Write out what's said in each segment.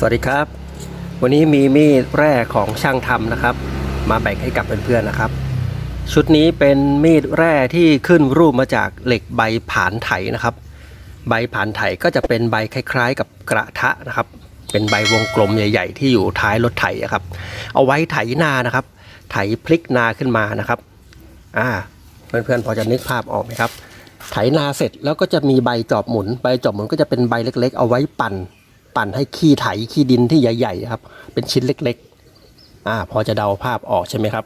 สวัสดีครับ วันนี้มีมีดแร่ของช่างทำนะครับ มาแบ่งให้กับเพื่อนๆนะครับ ชุดนี้เป็นมีดแร่ที่ขึ้นรูปมาจากเหล็กใบผานไถนะครับ ใบผานไถก็จะเป็นใบคล้าย ๆ กับกระทะนะครับ เป็นใบวงกลมใหญ่ ๆ ที่อยู่ท้ายรถไถอะครับ เอาไว้ไถนานะครับ ไถพลิกนาขึ้นมานะครับอ่าเพื่อนๆพอจะนึกภาพออกไหมครับ ไถนาเสร็จแล้วก็จะมีใบจอบหมุน ใบจอบหมุนก็จะเป็นใบเล็ก ๆ เอาไว้ปั่น ปั่นให้ขี้ไถขี้ดินที่ใหญ่ๆครับ เป็นชิ้นเล็กๆอ่าพอจะเดาภาพออกใช่ไหมครับ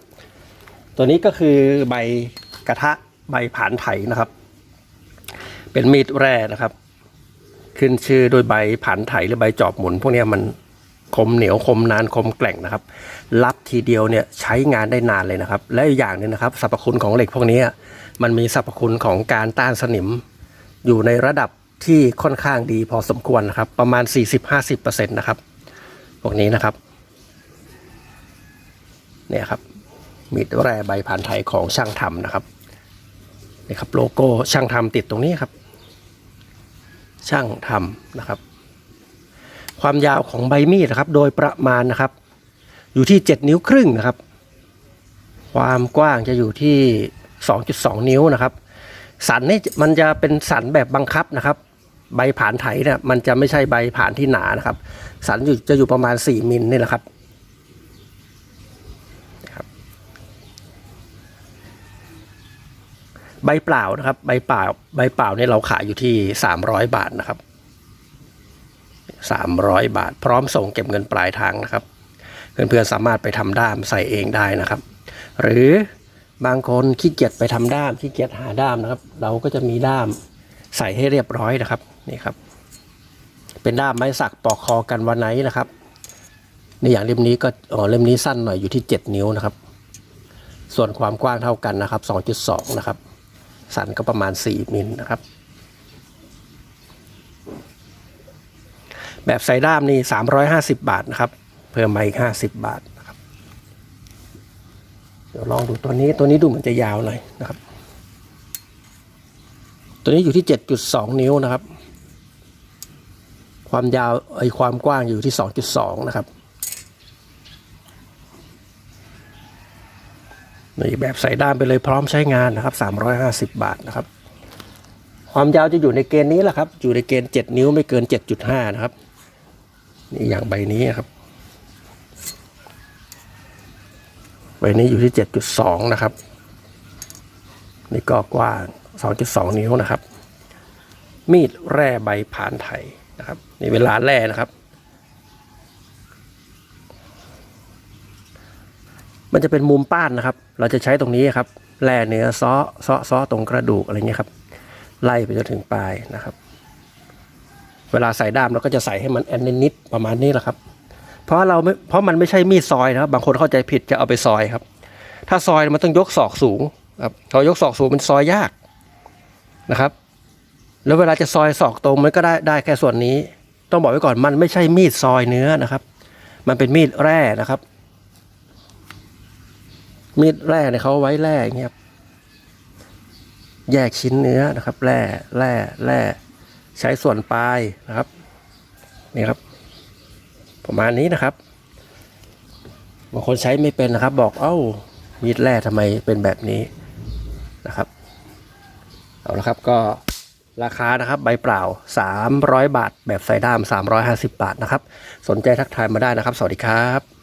ตัวนี้ก็คือใบกระทะใบผานไถนะครับ เป็นมีดแร่นะครับ ขึ้นชื่อโดยใบผานไถหรือใบจอบหมุน พวกนี้มันคมเหนียวคมนานคมแกร่งนะครับ รับทีเดียวเนี่ยใช้งานได้นานเลยนะครับ และอีกอย่างหนึงนะครับสรรพคุณของเหล็กพวกนี้มันมีสรรพคุณของการต้านสนิมอยู่ในระดับ ที่ค่อนข้างดีพอสมควรนะครับ ประมาณ 40-50%นะครับพวกนี้นะครับ เนี่ยครับมีดแร่ใบผ่านไทยของช่างทำนะครับนี่ครับโลโก้ช่างทำติดตรงนี้ครับ ช่างทำนะครับ ความยาวของใบมีดนะครับ โดยประมาณนะครับ อยู่ที่ 7 นิ้วครึ่งนะครับ ความกว้างจะอยู่ที่ 2.2 นิ้วนะครับ สันนี่มันจะเป็นสันแบบบังคับนะครับ ใบผานไถเนี่ยมันจะไม่ใช่ใบผานที่หนานะครับ สันอยู่จะอยู่ประมาณ 4มิลนี่แหละครับนะครับใบเปล่านะครับ ใบเปล่า ใบเปล่าเนี่ยเราขายอยู่ที่ 300 บาทนะครับ 300 บาท พร้อมส่งเก็บเงินปลายทางนะครับ เพื่อนๆสามารถไปทำด้ามใส่เองได้นะครับ หรือบางคนขี้เกียจไปทำด้ามขี้เกียจหาด้ามนะครับ เราก็จะมีด้าม ใส่ให้เรียบร้อยนะครับนี่ครับ เป็นด้ามไม้สักปอกคอกันวันไหนนะครับในอย่างเล่มนี้ก็อ๋อเล่มนี้สั้นหน่อยอยู่ที่ 7 นิ้วนะครับ ส่วนความกว้างเท่ากันนะครับ 2.2 นะครับ สันก็ประมาณ 4 มิลนะครับ แบบใส่ด้ามนี่ 350 บาทนะครับ เพิ่มมาอีก 50 บาทนะครับ เดี๋ยวลองดูตัวนี้ตัวนี้ดูเหมือนจะยาวหน่อยนะครับ ตัวนี้อยู่ที่ 7.2 นิ้วนะครับ ความยาวไอความกว้างอยู่ที่ 2.2 นะครับนี่แบบใส่ด้ามไปเลยพร้อมใช้งานนะครับ 350 บาทนะครับ ความยาวจะอยู่ในเกณฑ์นี้แหละครับ อยู่ในเกณฑ์ 7 นิ้วไม่เกิน 7.5 นะครับ นี่อย่างใบนี้ครับ ใบนี้อยู่ที่ 7.2 นะครับ นี่ก็กว้าง 2.2 นิ้วนะครับ มีดแร่ใบผานไทยนะครับนี่เวลาแร่นะครับ มันจะเป็นมุมป้านนะครับ เราจะใช้ตรงนี้ครับแร่เนื้อซ้อซ้อซ้อตรงกระดูกอะไรเงี้ยครับ ไล่ไปจนถึงปลายนะครับ เวลาใส่ด้ามเราก็จะใส่ให้มันแอนนิดประมาณนี้แหละครับ เพราะเราไม่เพราะมันไม่ใช่มีดซอยนะครับ บางคนเข้าใจผิดจะเอาไปซอยครับ ถ้าซอยมันต้องยกศอกสูงครับพอยกศอกสูงมันซอยยาก นะครับ แล้วเวลาจะซอยศอกตรงมันก็ได้ได้แค่ส่วนนี้ ต้องบอกไว้ก่อนมันไม่ใช่มีดซอยเนื้อนะครับ มันเป็นมีดแร่นะครับ มีดแร่เนี่ยเขาไว้แร่งเงี้ยครับแยกชิ้นเนื้อนะครับแร่แร่แร่ใช้ส่วนปลายนะครับนี่ครับ ประมาณนี้นะครับบางคนใช้ไม่เป็นนะครับ บอกเอ้ามีดแร่ทำไมเป็นแบบนี้นะครับ เอาละครับก็ราคานะครับใบเปล่า 300 บาท แบบใส่ด้าม 350 บาทนะครับ สนใจทักทายมาได้นะครับ สวัสดีครับ